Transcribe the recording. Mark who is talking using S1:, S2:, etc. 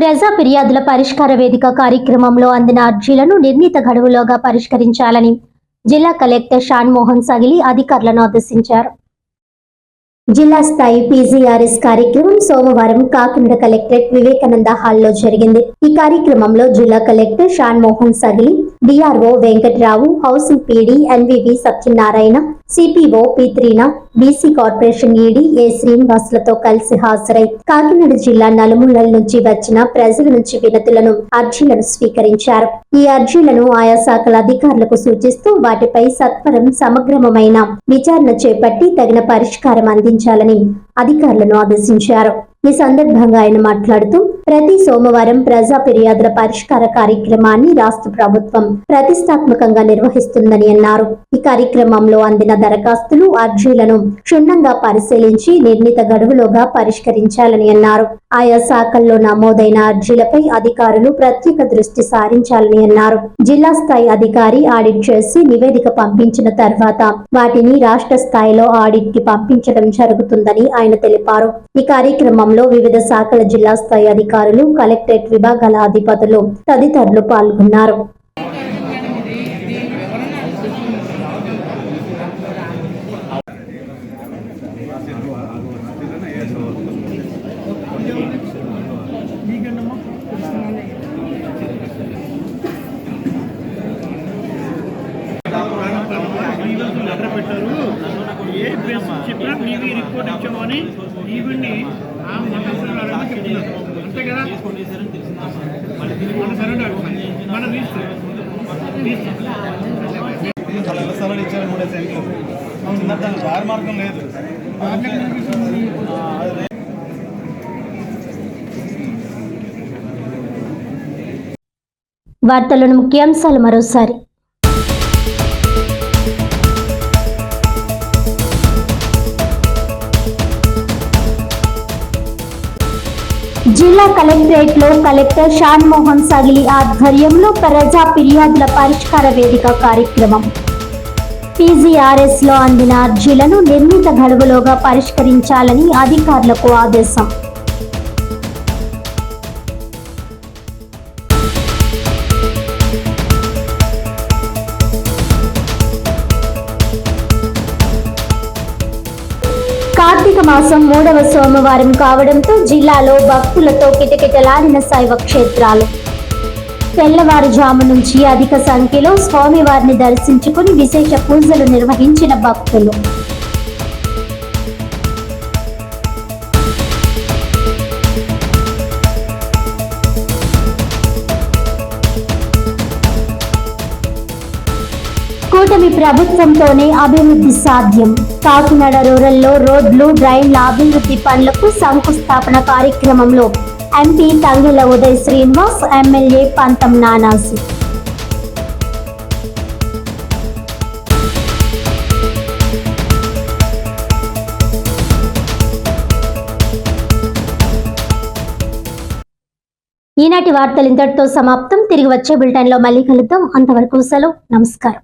S1: ప్రజా ఫిర్యాదుల పరిష్కార వేదిక కార్యక్రమంలో అందిన అర్జీలను నిర్ణీత గడువులోగా పరిష్కరించాలని జిల్లా కలెక్టర్ షాన్ మోహన్ సగిలి అధికారులను ఆదేశించారు. జిల్లా స్థాయి పీజీఆర్ఎస్ కార్యక్రమం సోమవారం కాకినాడ కలెక్టరేట్ వివేకానంద హాల్లో జరిగింది. ఈ కార్యక్రమంలో జిల్లా collector Shan Mohan Sagili DRO Venkatrao housing PD NVV Satyanarayana CPO పిత్రీన BC corporation ED A శ్రీనివాసులతో కలిసి హాజరై కాకినాడ జిల్లా నలుమూలల నుంచి వచ్చిన ప్రజల నుంచి వినతులను అర్జీలను స్వీకరించారు. ఈ అర్జీలను ఆయా శాఖల అధికారులకు సూచిస్తూ వాటిపై సత్వరం సమగ్రమైన విచారణ చేపట్టి తగిన పరిష్కారం అందించాలని అధికారులను ఆదేశించారు. ఈ సందర్భంగా ఆయన మాట్లాడుతూ ప్రతి సోమవారం ప్రజా ఫిర్యాదుల పరిష్కార కార్యక్రమాన్ని రాష్ట్ర ప్రభుత్వం ప్రతిష్టాత్మకంగా నిర్వహిస్తుందని అన్నారు. ఈ కార్యక్రమంలో అందిన దరఖాస్తులు అర్జీలను క్షుణ్ణంగా పరిశీలించి నిర్ణీత గడువులోగా పరిష్కరించాలని అన్నారు. ఆయా శాఖల్లో నమోదైన అర్జీలపై అధికారులు ప్రత్యేక దృష్టి సారించాలని అన్నారు. జిల్లా స్థాయి అధికారి ఆడిట్ చేసి నివేదిక పంపించిన తర్వాత వాటిని రాష్ట్ర స్థాయిలో ఆడిట్కి పంపించడం జరుగుతుందని ఆయన తెలిపారు. ఈ కార్యక్రమంలో వివిధ శాఖల జిల్లా స్థాయి అధికారులు కలెక్టరేట్ విభాగాల అధిపతులు తదితరులు పాల్గొన్నారు.
S2: టీవీ రిపోర్ట్ ఇచ్చామని ఈవిడ్ని ఆ చెప్తున్నారు. అంతే కదా? మన సరే మన
S3: స్థలాలు ఇచ్చారు మూడే సెంట్లు. చిన్నప్పుడు దానికి దారి మార్గం లేదు.
S1: వార్తలను ముఖ్యాంశాలు మరోసారి. జిల్లా కలెక్టరేట్లో కలెక్టర్ షాన్ మోహన్ సగిలి ఆధ్వర్యంలో ప్రజా ఫిర్యాదుల పరిష్కార వేదిక కార్యక్రమం. పీజీఆర్ఎస్లో అందిన అర్జీలను నిర్ణీత గడువులోగా పరిష్కరించాలని అధికారులకు ఆదేశం. కార్తీక మాసం మూడవ సోమవారం కావడంతో జిల్లాలో భక్తులతో కిటకిటలాడిన శైవ క్షేత్రాలు. తెల్లవారుజాము నుంచి అధిక సంఖ్యలో స్వామివారిని దర్శించుకుని విశేష పూజలు నిర్వహించిన భక్తులు. కూటమి ప్రభుత్వంతోనే అభివృద్ధి సాధ్యం. కాకినాడ రూరల్లో రోడ్లు డ్రైన్ల అభివృద్ధి పనులకు శంకుస్థాపన కార్యక్రమంలో ఎంపీ తంగిల ఉదయ్ శ్రీనివాస్ ఎమ్మెల్యే పంతం నానాజీ. ఈనాటి వార్తలు ఇంతటితో సమాప్తం. తిరిగి వచ్చే బులెటిన్లో మళ్ళీ కలుద్దాం. అంతవరకు సెలవు. నమస్కారం.